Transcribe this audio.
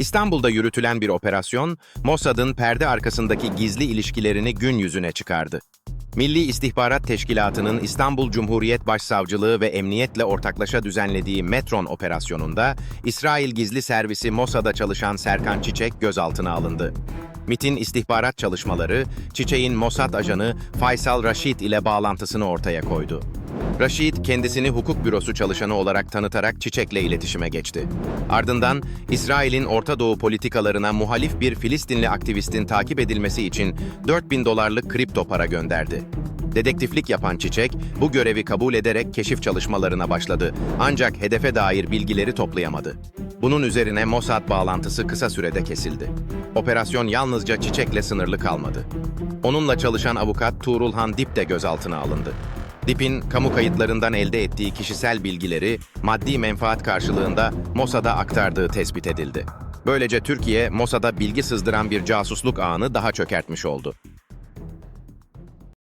İstanbul'da yürütülen bir operasyon, Mossad'ın perde arkasındaki gizli ilişkilerini gün yüzüne çıkardı. Milli İstihbarat Teşkilatı'nın İstanbul Cumhuriyet Başsavcılığı ve Emniyet'le ortaklaşa düzenlediği Metron operasyonunda, İsrail Gizli Servisi Mossad'a çalışan Serkan Çiçek gözaltına alındı. MIT'in istihbarat çalışmaları, Çiçek'in Mossad ajanı Faysal Raşit ile bağlantısını ortaya koydu. Raşit kendisini hukuk bürosu çalışanı olarak tanıtarak Çiçek'le iletişime geçti. Ardından İsrail'in Orta Doğu politikalarına muhalif bir Filistinli aktivistin takip edilmesi için 4000 dolarlık kripto para gönderdi. Dedektiflik yapan Çiçek, bu görevi kabul ederek keşif çalışmalarına başladı. Ancak hedefe dair bilgileri toplayamadı. Bunun üzerine Mossad bağlantısı kısa sürede kesildi. Operasyon yalnızca Çiçek'le sınırlı kalmadı. Onunla çalışan avukat Tuğrulhan Dip de gözaltına alındı. Dip'in kamu kayıtlarından elde ettiği kişisel bilgileri maddi menfaat karşılığında Mossad'a aktardığı tespit edildi. Böylece Türkiye, Mossad'a bilgi sızdıran bir casusluk ağını daha çökertmiş oldu.